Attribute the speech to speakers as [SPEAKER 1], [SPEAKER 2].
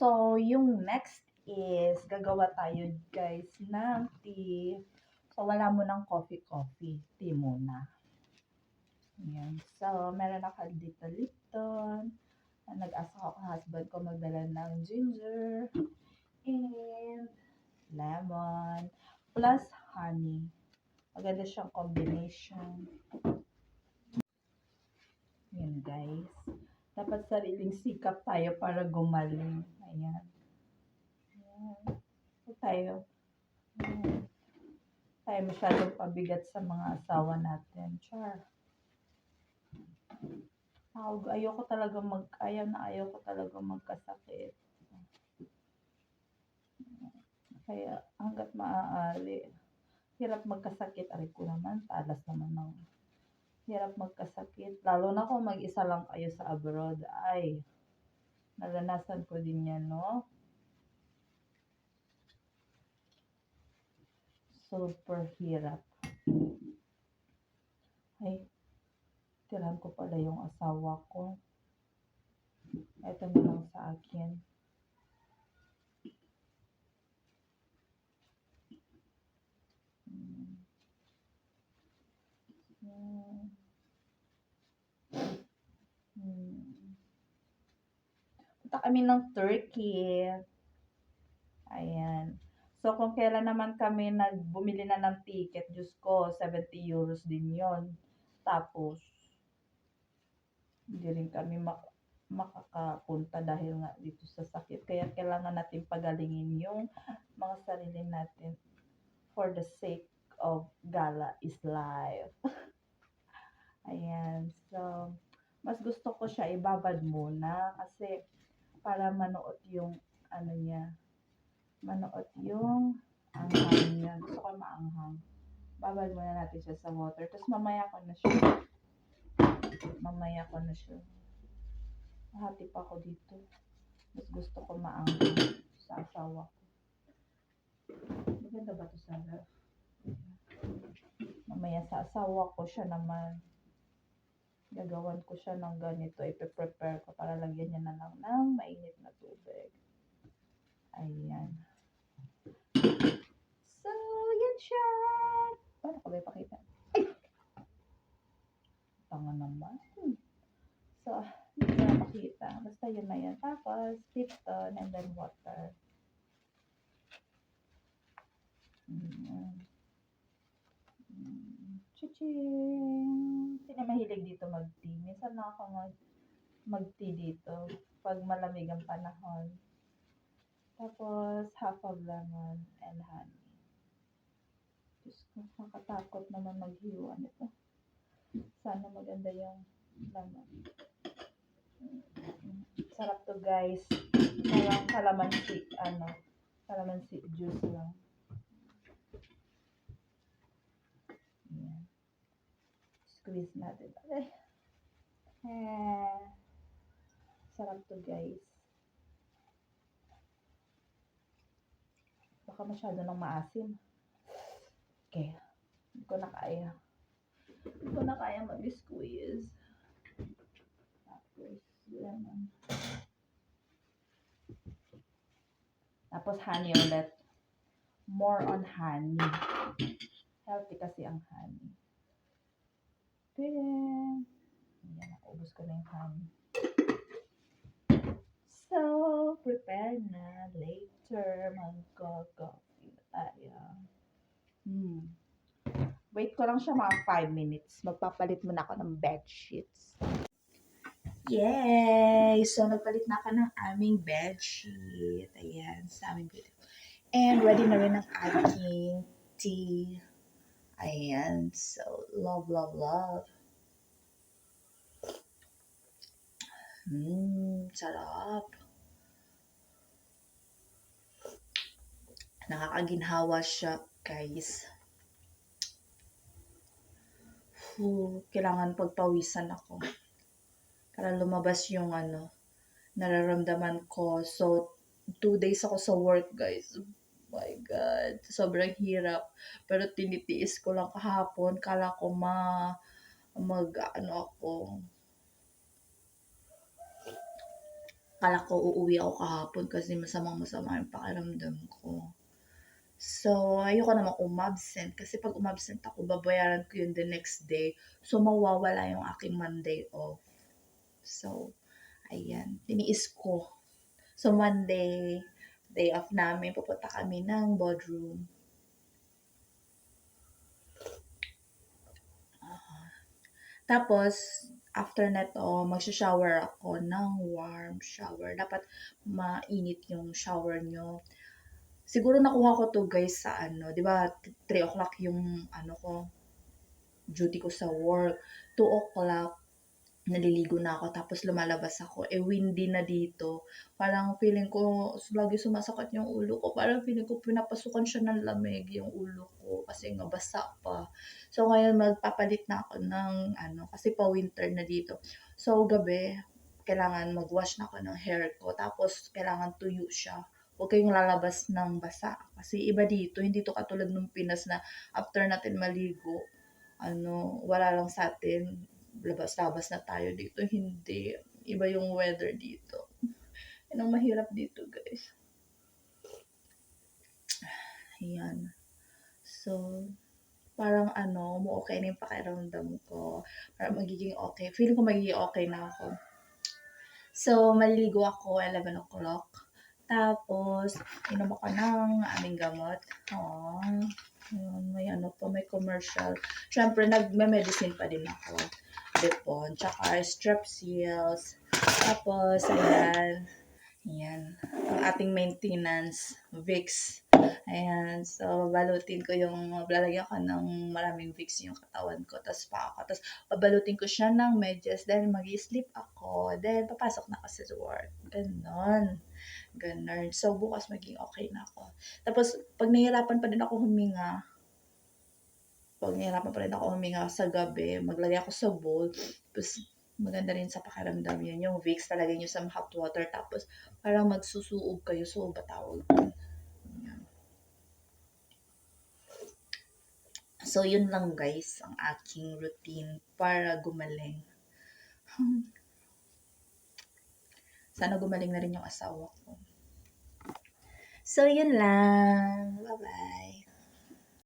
[SPEAKER 1] So, yung next is, gagawa tayo guys ng tea. So, wala mo ng coffee-coffee. Tea muna. Ayan. So, meron ako dito Lipton. Nag-asa ako husband ko magdala ng ginger and lemon plus honey. Maganda siyang combination. Ayan guys. Dapat sariling sikap tayo para gumaling. Ayan. Ayan. Huwag tayo. Ayan. Tayo masyadong pabigat sa mga asawa natin. Char. Ayoko talaga mag, ayaw na ayaw talaga magkasakit. Kaya hanggat maaari, hirap magkasakit. Aray ko naman, talas naman ng hirap magkasakit. Lalo na kung mag-isa lang kayo sa abroad. Ay, naranasan ko din yan, no? Super hirap. Ay, tirahan ko pala yung asawa ko. Ito na lang sa akin. Hmm. Hmm. Punta kami ng Turkey. Ayan. So, kung kailan naman kami nagbumili na ng ticket, Diyos ko, 70 euros din yon Tapos, hindi rin kami mak- makakapunta dahil nga dito sa sakit. Kaya kailangan natin pagalingin yung mga sarili natin for the sake of gala is life. Ayan. So, mas gusto ko siya ibabad muna kasi para manood yung ano niya, manood yung anghang niya. Gusto ko maanghang. Babad muna natin siya sa water. Tapos mamaya ko na siya. Mamaya ko na siya. Hati pa ako dito. Mas gusto ko maanghang sa asawa ko. Maganda ba ito sa Mamaya sa asawa ko siya naman. Gagawan ko siya ng ganito. Ipe-prepare ko para lagyan niya na lang ng mainit na tubig. Ayan. So, yan siya. Paano ko ba ipakita? Ay! Tanga naman. So, hindi ko na makita. Basta yun na yan. Tapos, Lipton and then water. Ayan. Mm. Mahilig dito mag-tea? Minsan na ako mag mag-tea dito pag malamig ang panahon. Tapos, half of lemon and honey. Diyos ko, nakatakot naman maghiwa nito. Sana maganda yung lemon. Sarap to guys. Parang kalamansi, ano, kalamansi juice lang. Ayan. Squeeze natin. Ay. Eh. Sarap to guys. Baka masyado nang maasim. Okay. Hindi ko na kaya. Hindi ko na kaya mag-squeeze. Tapos, lemon. Tapos, honey ulit. More on honey. Healthy kasi ang honey. Ayan, naubos ko na yung honey. So, prepare na. Later, mag-coffee tayo. Hmm. Wait ko lang siya mga 5 minutes. Magpapalit muna ako ng bed sheets. Yay! So, nagpalit na ako ng aming bed sheet. Ayan, sa aming bed. And ready na rin ang aking tea. Ayan. So, love, love, love. Mmm, sarap. Nakakaginhawa siya, guys. Fu, kailangan pagpawisan ako. Para lumabas yung ano, nararamdaman ko. So, two days ako sa work, guys. My God. Sobrang hirap. Pero tinitiis ko lang kahapon. Kala ko ma, mag, ano ako, kala ko uuwi ako kahapon kasi masamang masama yung pakiramdam ko. So, ayoko naman umabsent kasi pag umabsent ako, babayaran ko yun the next day. So, mawawala yung aking Monday off. So, ayan, tiniis ko. So, Monday, day off namin, pupunta kami ng boardroom. Ah. tapos, after neto, magsha-shower ako ng warm shower. Dapat mainit yung shower nyo. Siguro nakuha ko to guys sa ano, 'di ba? 3 o'clock yung ano ko duty ko sa work. 2 o'clock naliligo na ako tapos lumalabas ako. Eh windy na dito. Parang feeling ko lagi sumasakit yung ulo ko. Parang feeling ko pinapasukan siya ng lamig yung ulo ko kasi nga basa pa. So ngayon magpapalit na ako ng ano kasi pa winter na dito. So gabi kailangan mag-wash na ako ng hair ko tapos kailangan tuyo siya huwag kayong lalabas ng basa. Kasi iba dito, hindi to katulad ng Pinas na after natin maligo, ano, wala lang sa atin, labas-labas na tayo dito. Hindi. Iba yung weather dito. Yan ang mahirap dito, guys. Ayan. So, parang ano, mo-okay na yung pakiramdam ko. Parang magiging okay. Feeling ko magiging okay na ako. So, maliligo ako 11 o'clock. Tapos, inom ako ng aming gamot. Oh, yun, may ano po, may commercial. Siyempre, nagme-medicine pa din ako. Depon, tsaka strepsils. Tapos, ayan, ayan, ang ating maintenance, Vicks. Ayan, so, balutin ko yung, lalagyan ko ng maraming Vicks yung katawan ko, tapos pa ako. Tapos, babalutin ko siya ng medyas, then mag-sleep ako, then papasok na ako sa work. Ganon. Ganon. So, bukas maging okay na ako. Tapos, pag nahihirapan pa din ako huminga, pag nahihirapan pa rin ako huminga sa gabi, maglagay ako sa bowl, tapos maganda rin sa pakiramdam yun. Yung Vicks, talagay nyo sa hot water, tapos parang magsusuog kayo, so ba. So, yun lang guys, ang aking routine para gumaling. Sana gumaling na rin yung asawa ko. So, yun lang. Bye-bye.